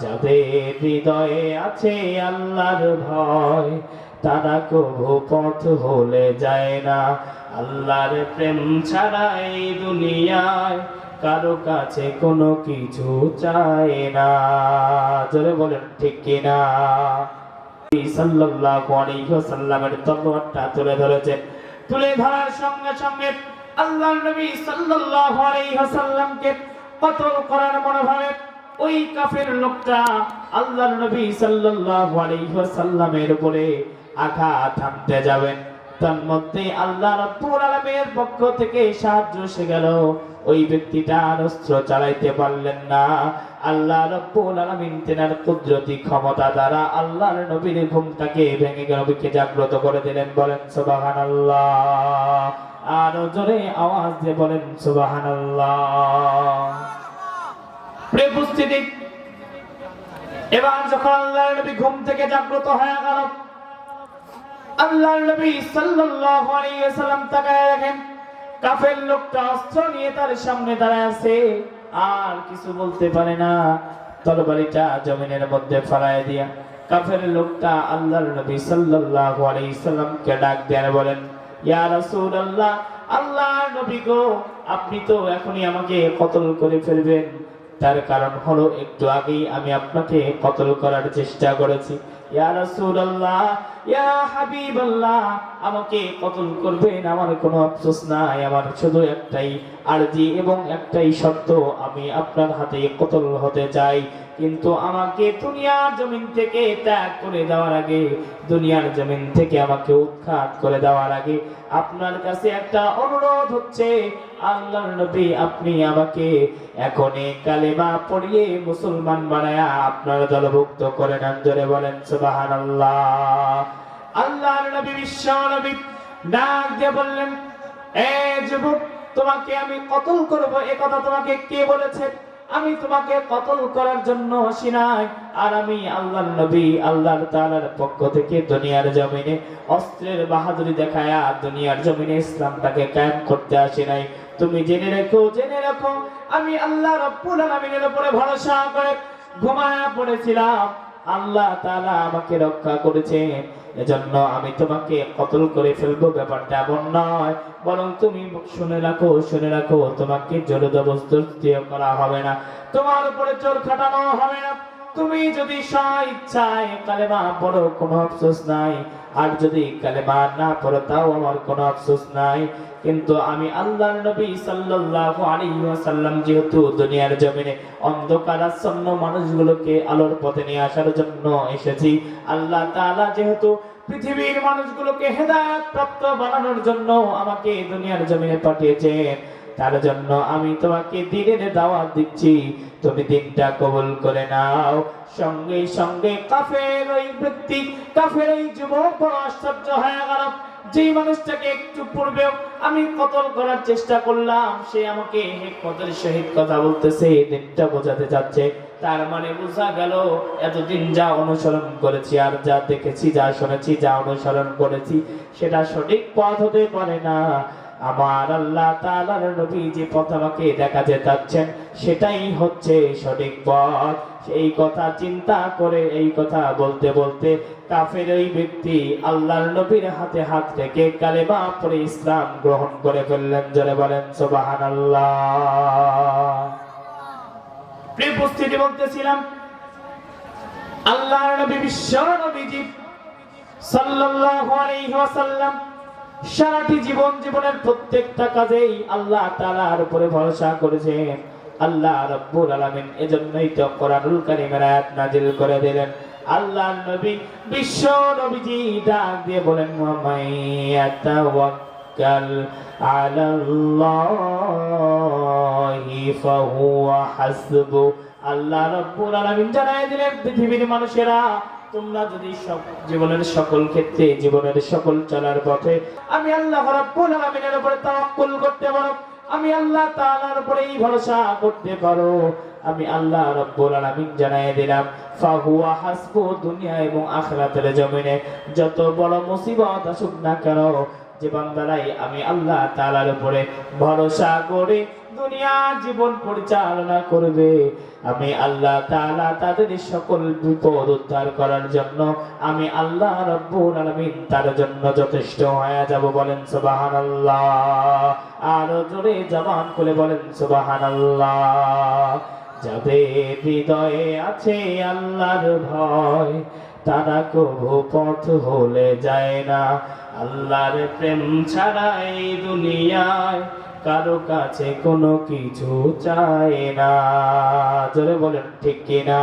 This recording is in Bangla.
যাদের হৃদয়ে আছে আল্লাহর ভয়, তারা কবু পথ হলে যায় না। আল্লাহর প্রেম ছাড়া এই দুনিয়ায় কারও কাছে কোনো কিছু চায় না। জোরে বলেন, ঠিক কিনা সাল্লাল্লাহু আলাইহি ওয়াসাল্লামের তলোয়ারটা তুলে ধরেছেন। তুলে ধরার সঙ্গে সঙ্গে আল্লাহর নবী সাল্লাল্লাহু আলাইহি ওয়াসাল্লামকে কতল করার মনোভাবে ওই কাফের লোকটা আল্লাহর নবী সাল্লাল্লাহু আলাইহি ওয়াসাল্লামের উপরে আঘাত হানতে যাবেন তার মধ্যে আল্লাহ রাব্বুল আলামিনের পক্ষ থেকে সাহায্য এসে গেল। ওই ব্যক্তিটা অস্ত্র চালাইতে পারলেন না। আল্লাহ রব্বুল আলামিন তেনার কুদরতি ক্ষমতা দ্বারা আল্লাহর নবীর ঘুমটাকে ভেঙে গেল। নবীকে জাগ্রত করে দিলেন, বলেন, সুবহানাল্লাহ। আর জোরে আওয়াজ দিয়ে বলেন, সুবহানাল্লাহ। এবার যখন আল্লাহর নবী ঘুম থেকে জাগ্রত হয়ে গেল নবী সাল্লাল্লাহু আলাইহি ওয়াসাল্লাম তাকায় দেখেন, কাফের লোকটা অস্ত্র নিয়ে তার সামনে দাঁড়ায় আছে, আর কিছু বলতে পারে না। তরবারিটা জমিনের মধ্যে দিয়া কাফের লোকটা আল্লাহর নবী সাল্লাল্লাহু আলাইহি সাল্লামকে ডাক দেন বলেন, ইয়া রাসূলুল্লাহ, আল্লাহর নবী গো, আপনি তো এখনই আমাকে কতল করে ফেলবেন। তার কারণ হলো একটু আগেই আমি আপনাকে কতল করার চেষ্টা করেছি। আমাকে কতল করবেন আমার কোনো আফসোস নাই, আমার শুধু একটাই আরজি এবং একটাই শর্ত, আমি আপনার হাতে কতল হতে চাই। কিন্তু আমাকে দুনিয়ার জমিন থেকে ত্যাগ করে দেওয়ার আগে, দুনিয়ার জমিন থেকে আমাকে উৎখাত করে দেওয়ার আগে আপনার কাছে একটা অনুরোধ হচ্ছে, আল্লাহর নবী আপনি আমাকে এখনই কালেমা পড়িয়ে মুসলমান বানায়া আপনার দলভুক্ত করে নেন, জোরে বলেন সুবহানাল্লাহ। আল্লাহর নবী বিশ্ব নবী ডাক দিয়ে বললেন, এ যুবক, তোমাকে আমি কতল করব? এ কথা তোমাকে কে বলেছে? আমি তোমাকে কতল করার জন্য আসি নাই, আর আমি আল্লাহ নবী আল্লাহ তালার পক্ষ থেকে দুনিয়ার জমিনে অস্ত্রের বাহাদুরি দেখায় আর দুনিয়ার জমিনে ইসলামটাকে কায়েম করতে আসি নাই। তুমি জেনে রেখো জেনে রেখো, আমি আল্লাহ রাব্বুল আলামিনের উপরে ভরসা করে ঘুমায়া পড়েছিলাম। আল্লাহ তাআলা আমাকে রক্ষা করেছেন। এজন্য আমি তোমাকে কতল করে ফেলব ব্যাপারটা এমন নয়। বরং তুমি শুনে রাখো শুনে রাখো, তোমাকে জলদবস্তি করা হবে না। তোমার উপরে জোর খাটানো হবে না। তুমি যদি স্ব ইচ্ছায় কালেমা পড়ো, কোনো আফসোস নাই। আর যদি কালেমা না পড়ো, তাও আমার কোনো আফসোস নাই। কিন্তু আমি আল্লাহর নবী সাল্লাল্লাহু আলাইহি ওয়াসাল্লাম যেহেতু দুনিয়ার জমিনে অন্ধকারাচ্ছন্ন মানুষগুলোকে আলোর পথে নিয়ে আসার জন্য এসেছি, আল্লাহ তাআলা যেহেতু পৃথিবীর মানুষগুলোকে হেদায়েত প্রাপ্ত বানানোর জন্য আমাকে দুনিয়ার জমিনে পাঠিয়েছেন। তার জন্য আমি তোমাকে দিনের দাওয়াত দিচ্ছি। তুমি দিনটা কবুল করে নাও। সঙ্গে সঙ্গে কাফের ওই ব্যক্তি, কাফের ওই যুবক বড় আশ্চর্য হয়ে গেল। যেই মানুষটাকে একটু পূর্বেও আমি কতল করার চেষ্টা করলাম, সে আমাকে হেকমতের সহিত কথা বলতেছে, দিনটা বোঝাতে যাচ্ছে। তার মানে বোঝা গেল, এতদিন যা অনুসরণ করেছি আর যা দেখেছি, যা শুনেছি, যা অনুসরণ করেছি, সেটা সঠিক পথ হতে পারে না। আমার আল্লাহ তাআলার নবী যে পথ আমাকে দেখাতে চাচ্ছেন সেটাই হচ্ছে সঠিক পথ। এই কথা চিন্তা করে, এই কথা বলতে বলতে কাফের ওই ব্যক্তি আল্লাহর নবীর হাতে হাত রেখে কালেমা পড়ে ইসলাম গ্রহণ করে ফেললেন। জোরে বলেন উপস্থিতি বলতেছিলাম, আল্লাহর নবী বিশ্ব নবীজি সাল্লাল্লাহু আলাইহি ওয়াসাল্লাম সারাটি জীবন জীবনের প্রত্যেকটা কাজেই আল্লাহ তাআলার উপরে ভরসা করেছেন। আল্লাহ রাব্বুল আলামিন এজন্যই তো কোরআনুল কারীমের আয়াত নাজিল করে দিলেন। আল্লাহর নবী, বিশ্ব নবীজি ডাক দিয়ে বলেন মাইয়াতাওয়াক্কাল আলাল্লাহি ফাহুয়া হাসবু। আল্লাহ রাব্বুল আলামিন জানায় দিলেন, পৃথিবীর মানুষেরা তোমরা যদি সব জীবনের সকল ক্ষেত্রে, জীবনের সকল চলার পথে আমি আল্লাহ রাব্বুল আলামিনের উপরে তাওয়াক্কুল করতে পারো, আমি আল্লাহ তাআলার উপরেই ভরসা করতে পারো, আমি আল্লাহ রাব্বুল আলামিন জানাই দিলাম, ফাহুয়া হাসবু দুনিয়া এবং আখিরাতের জমিনে, যত বড় মুসিবত আসুক না কেন যে বান্দারাই আমি আল্লাহ তালার উপরে ভরসা করে দুনিয়া জীবন পরিচালনা করবে। আমি আল্লাহ তাআলা তাদের সকল বিপদ উদ্ধার করার জন্য আমি আল্লাহ রব্বুল আলামিন তার জন্য যথেষ্ট হয়ে যাব বলেন সুবহানাল্লাহ। আর জোরে জবান খুলে বলেন সুবহানাল্লাহ। যাদের হৃদয়ে আছে আল্লাহর ভয় তারা কবু পথ হলে যায় না। আল্লাহর প্রেম ছাড়া এই দুনিয়ায় কারও কাছে কোনো কিছু চায় না। জোরে বলেন, ঠিক কিনা?